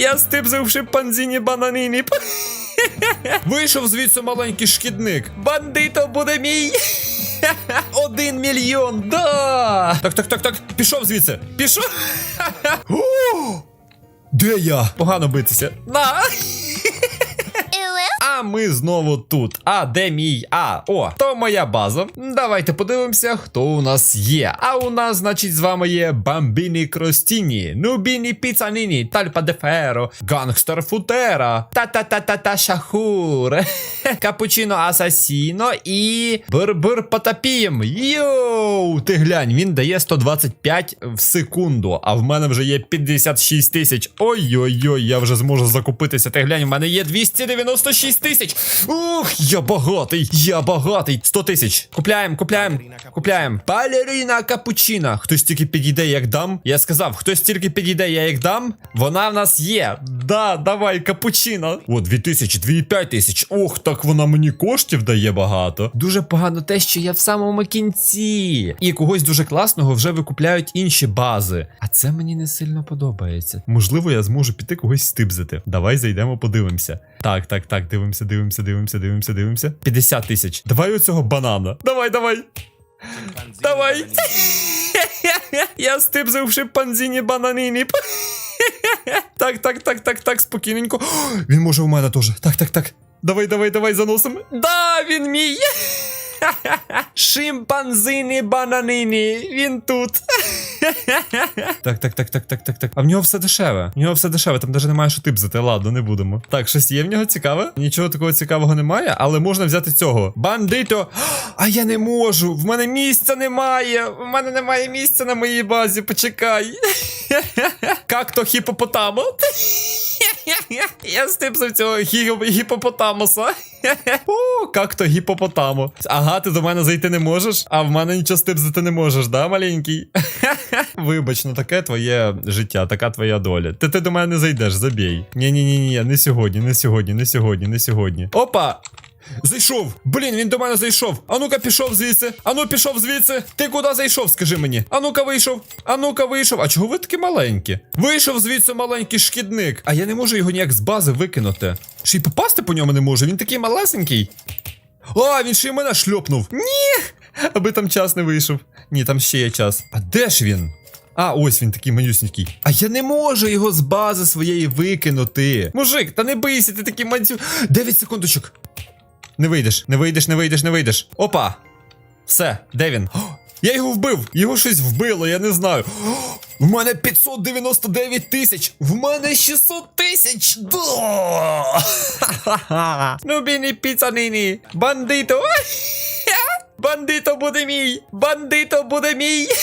Я стибзивши панзіні бананіні. Вийшов звідси маленький шкідник. Бандито буде мій. Один мільйон. Да. Так, так, так, так. Пішов звідси. Пішов. Де я? Погано битися. На. Ми знову тут. А де мій? А, о, то моя база. Давайте подивимося, хто у нас є. А у нас, значить, з вами є Бамбіні Кростіні, Нубіні Піцаніні, Тальпа де Гангстер Футера, Та-та-та-та-та Шахур, Капучино Асасіно і Бир-бир Потапієм. Йоу! Ти глянь, він дає 125 в секунду, а в мене вже є 56 тисяч. Ой-ой-ой, я вже зможу закупитися. Ти глянь, в мене є 296 тисяч. Ух, я багатий, я багатий. 100 тисяч. Купляємо, купляємо, купляємо. Балерина капучина. Хтось тільки підійде, як дам. Я сказав, хтось тільки підійде, я як дам. Вона в нас є. Да, давай, капучино. О, 2000, 2500 тисяч. Ох, так вона мені коштів дає багато. Дуже погано те, що я в самому кінці. І когось дуже класного вже викупляють інші бази. А це мені не сильно подобається. Можливо, я зможу піти когось стибзити. Давай зайдемо, подивимося. Так, так, так, дивимося, дивимося, дивимося, дивимося, дивимося. 50 тисяч. Давай оцього банана. Давай, давай. Давай. Я стибзив шимпанзіні бананіні. Так, так, так, так, так, спокійненько. Він може у мене теж. Так, так, так. Давай, давай, давай, заносимо. Да, він мій. Шимпанзині бананіні. Він тут. Так, так, так, так, так, так, так. А в нього все дешеве. В нього все дешеве, там навіть немає що типзати. Ладно, не будемо. Так, щось є в нього цікаве. Нічого такого цікавого немає, але можна взяти цього. Бандито. А я не можу. В мене місця немає. В мене немає місця на моїй базі. Почекай. Как то хіпопотамо? Я стипсив цього гі- гіпопотамуса. О, как то гіпопотамо. Ага, ти до мене зайти не можеш, а в мене нічого стипзати не можеш, да, маленький? Вибач, ну таке твоє життя, така твоя доля. Ти, ти до мене не зайдеш, забій. Ні-ні-ні, не сьогодні, не сьогодні, не сьогодні, не сьогодні. Опа! Зайшов! Блін, він до мене зайшов. А ну-ка пішов звідси. А ну пішов звідси. Ти куди зайшов, скажи мені? А ну-ка вийшов. А ну-ка вийшов. А чого ви такі маленькі? Вийшов звідси маленький шкідник. А я не можу його ніяк з бази викинути. Ще й попасти по ньому не можу. Він такий малесенький. А, він ще й мене шльопнув. Ні! Аби там час не вийшов. Ні, там ще є час. А де ж він? А, ось він такий манюсінький. А я не можу його з бази своєї викинути. Мужик, та не бийся, ти такий манцю. 9 секундочок. Не вийдеш, не вийдеш, не вийдеш, не вийдеш. Опа! Все, де він? О, я його вбив! Його щось вбило, я не знаю. В мене 599 тисяч! В мене 600 тисяч! Ну біні піцаніні! Бандито! Бандито буде мій! Бандито буде мій!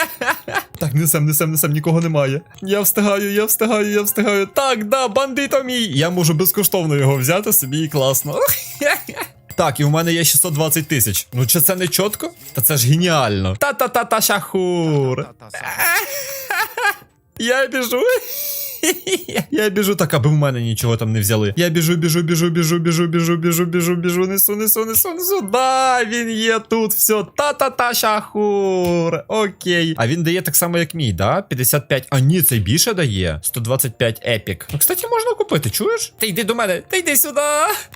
Так, несем, несем, несем, нікого немає. Я встигаю, я встигаю, я встигаю. Так, да, бандито мій. Я можу безкоштовно його взяти собі і класно. Так, і в мене є 620 тисяч. Ну чи це не чітко? Та це ж геніально. Та-та-та-та шахур. Я біжу. Я біжу так, аби в мене нічого там не взяли. Я біжу, біжу, біжу, біжу, біжу, біжу, біжу, біжу, біжу, несу, несу, несу, несу. Да, він є тут. Все. Та-та-та, шахур. Окей. А він дає так само, як мій, да? 55. А ні, цей більше дає. 125 епік. Ну, кстати, можна купити, чуєш? Ти йди до мене, ти йди сюди.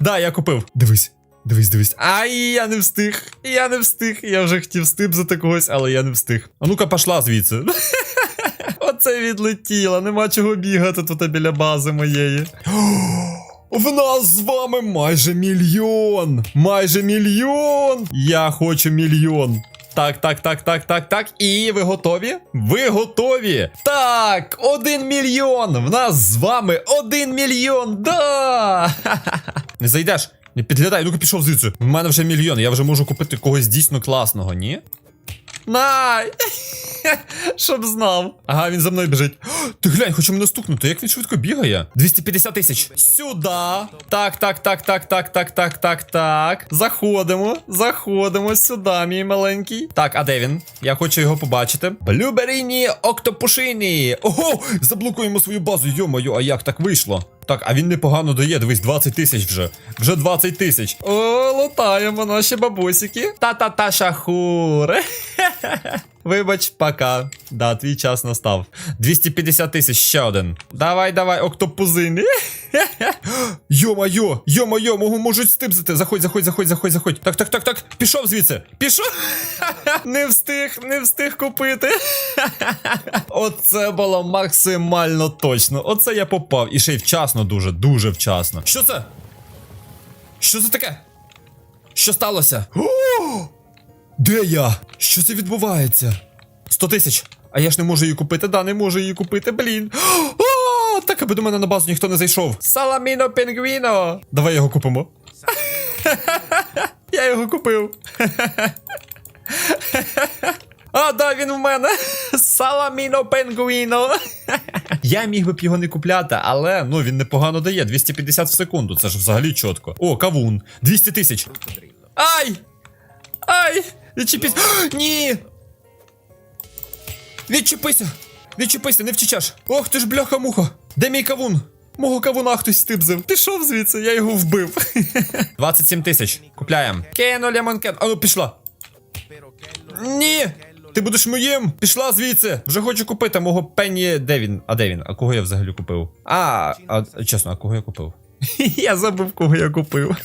Да, я купив. Дивись. Дивись, дивись. Ай, я не встиг. Я не встиг. Я вже хотів стибзати когось, але я не встиг. А ну-ка, пошла звідси. Оце відлетіло, нема чого бігати тут біля бази моєї. В нас з вами майже мільйон. Майже мільйон. Я хочу мільйон. Так, так, так, так, так, так. І ви готові? Ви готові? Так, один мільйон. В нас з вами один мільйон. Да! Не зайдеш. Не підглядай, ну-ка пішов звідси. В мене вже мільйон, я вже можу купити когось дійсно класного, ні? Най! Щоб знав. Ага, він за мною біжить. Ти глянь, хочу мене стукнути. Як він швидко бігає? 250 тисяч. Сюда. Так, так, так, так, так, так, так, так, так. Заходимо. Заходимо сюди, мій маленький. Так, а де він? Я хочу його побачити. Блюберіні октопушині. Ого! Заблокуємо свою базу. Йо-моє, а як так вийшло? Так, а він непогано дає, дивись, 20 тисяч вже. Вже 20 тисяч. О, Вітаємо наші бабусики. Та-та-та шахури. Вибач, пока. Да, твій час настав. 250 тисяч ще один. Давай, давай, октопузини. Йо-майо, йо-майо, можу, можуть стипзати. Заходь, заходь, заходь, заходь, заходь. Так, так, так, так. Пішов звідси. Пішов. Не встиг, не встиг купити. Оце було максимально точно. Оце я попав. І ще й вчасно, дуже, дуже вчасно. Що це? Що це таке? Що сталося? О! Де я? Що це відбувається? 100 тисяч. А я ж не можу її купити, да, не можу її купити, блін. О, так аби до мене на базу ніхто не зайшов. Саламіно пінгвіно. Давай його купимо. Я його купив. А, да, він в мене. Саламіно пенгуіно. Я міг би б його не купляти, але ну він непогано дає. 250 в секунду. Це ж взагалі чітко. О, кавун. 200 тисяч. Ай! Ай! Відчепись. Ні! Відчепися! Відчепися, не втічеш. Ох ти ж бляха-муха. Де мій кавун? Мого кавуна хтось стибзив. Пішов звідси, я його вбив. 27 тисяч. Купляємо. Кено лемонкен. А ну пішла. Ні! Ти будеш моїм! Пішла звідси! Вже хочу купити мого пенні. Де він? А де він? А кого я взагалі купив? А, а чесно, а кого я купив? я забув, кого я купив.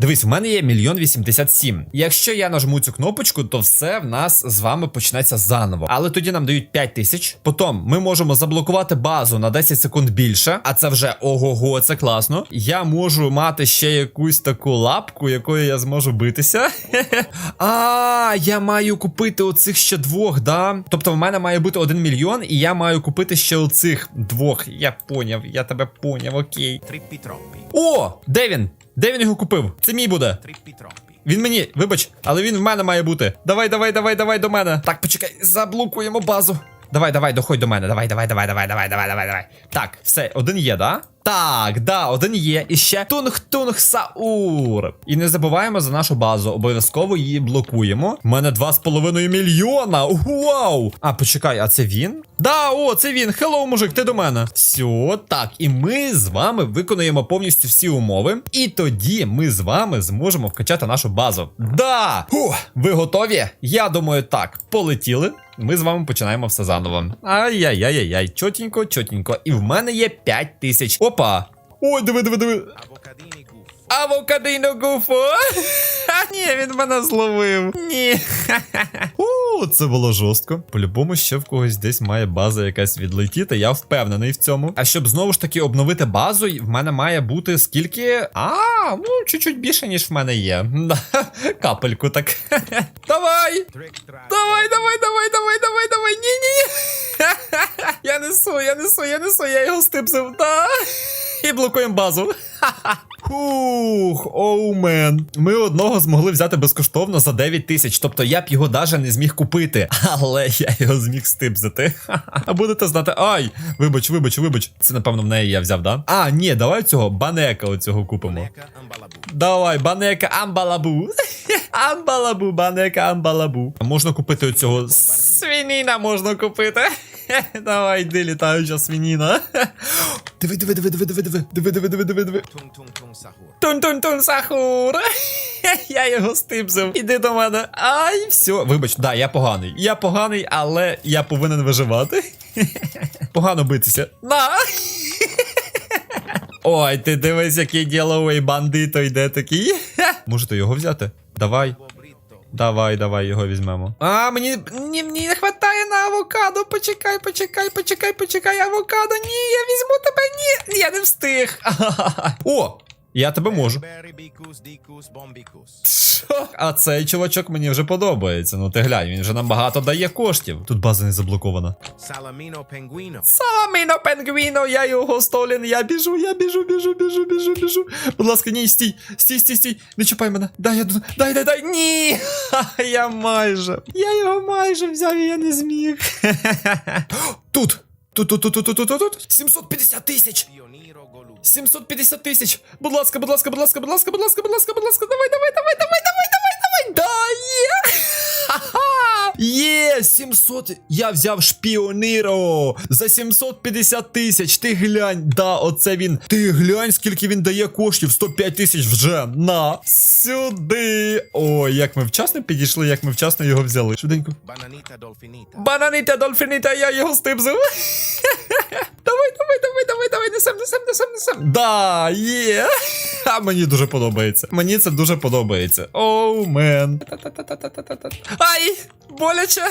Дивись, у мене є мільйон вісімдесят сім. Якщо я нажму цю кнопочку, то все в нас з вами почнеться заново. Але тоді нам дають 5 тисяч. Потім ми можемо заблокувати базу на 10 секунд більше. А це вже ого-го, це класно. Я можу мати ще якусь таку лапку, якою я зможу битися. А, я маю купити оцих ще двох, да? Тобто в мене має бути 1 мільйон, і я маю купити ще оцих двох. Я поняв, я тебе поняв, окей. О! Де він? Де він його купив? Це мій буде. Він мені, вибач, але він в мене має бути. Давай, давай, давай, давай до мене. Так, почекай, заблокуємо базу. Давай, давай, доходь до мене. Давай, давай, давай, давай, давай, давай, давай, давай. Так, все, один є, да? Так, да, один є. І ще тунг-тунг саур. І не забуваємо за нашу базу. Обов'язково її блокуємо. У мене 2,5 мільйона. Вау! А, почекай, а це він? Да, о, це він. Хеллоу, мужик, ти до мене. Все, так, і ми з вами виконуємо повністю всі умови. І тоді ми з вами зможемо вкачати нашу базу. Да! Фух, ви готові? Я думаю, так. Полетіли. Ми з вами починаємо все заново. Ай-яй-яй-яй, чотенько, чотенько. І в мене є 5 тисяч. Опа! Ой, диви, диви, диви. Авокадино гуфо. Ні, він мене зловив. Ні. Це було жорстко. По-любому ще в когось десь має база якась відлетіти. Я впевнений в цьому. А щоб знову ж таки обновити базу, в мене має бути скільки. А, ну чуть-чуть більше, ніж в мене є. Капельку так. Давай! Давай, давай, давай, давай, давай, давай. Ні, ні, ні. Я несу, я несу, я несу, я його стипсив. Да. І блокуємо базу. Хух, оу мен. Ми одного змогли взяти безкоштовно за 9 тисяч. Тобто я б його даже не зміг купити. Але я його зміг стипзити. А будете знати. Ай! Вибач, вибач, вибач. Це, напевно, в неї я взяв, да? А, ні, давай цього банека оцього купимо. Neca ambalabu. Давай, банека амбалабу. Амбалабу, банека амбалабу. Можна купити оцього свініна можна купити. Давай, йди, літаюча свініна. Диви, диви, диви, диви, диви, диви, диви, диви, диви, диви, диви. Tung sahur. Тун-тун-тун, сахур. Я його стипсив. Іди до мене. Ай, все. Вибач, да, я поганий. Я поганий, але я повинен виживати. Погано битися. На. Ой, ти дивись, який діловий бандито йде такий. Можете його взяти? Давай. Давай, давай його візьмемо. А, мені, мені, не вистачає на авокадо. Почекай, почекай, почекай, почекай, авокадо. Ні, я візьму тебе, ні. Я не встиг. О! Я тебе можу. Що? А цей чувачок мені вже подобається. Ну ти глянь, він вже нам багато дає коштів. Тут база не заблокована. Salamino penguino. Саміно пенгвіно, я його столін, я біжу, я біжу, біжу, біжу, біжу, біжу. Будь ласка, ні, стій, стій, стій, стій, не чіпай мене. Дай, я дай, дай, дай. Ні. Ха, я майже. Я його майже взяв і я не зміг. Тут. Тут, тут, тут, тут, тут, тут, тут. 750 тисяч. Pioniro golu. 750 тисяч. Будь ласка, будь ласка, будь ласка, будь ласка, будь ласка, будь ласка, будь ласка. Давай, давай, давай, давай, давай, давай, давай. Да, є. Є! 700! Я взяв шпіоніро за 750 тисяч. Ти глянь, да, оце він. Ти глянь, скільки він дає коштів. 105 тисяч вже. На сюди. Ой, як ми вчасно підійшли, як ми вчасно його взяли. Швиденько. Bananita dolfinita. Бананіта, дольфініта, я його стибзив. Давай, давай, давай, давай, давай, несем, несем, несем, несем. Да, є. А мені дуже подобається. Мені це дуже подобається. Оу, мен. Ай! Боляче!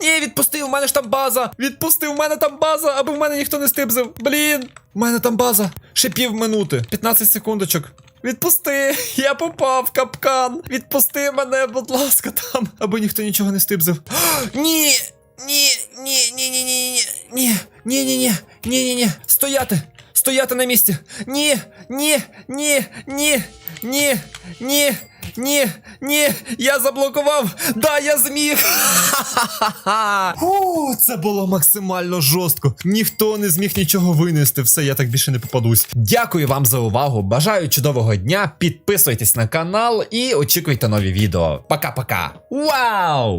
Ні, відпусти, у мене ж там база! Відпусти, у мене там база, аби в мене ніхто не стибзив. Блін! У мене там база. Ще пів минути. 15 секундочок. Відпусти, я попав капкан. Відпусти мене, будь ласка, там, аби ніхто нічого не стибзив. Ні, ні, ні, ні, ні, ні, ні, ні, ні, ні, ні, ні, ні, стояти, стояти на місці. Ні, ні, ні, ні, ні, ні, ні, ні, я заблокував. Да, я зміг. Фу, це було максимально жорстко. Ніхто не зміг нічого винести. Все, я так більше не попадусь. Дякую вам за увагу. Бажаю чудового дня. Підписуйтесь на канал і очікуйте нові відео. Пока-пока. Вау!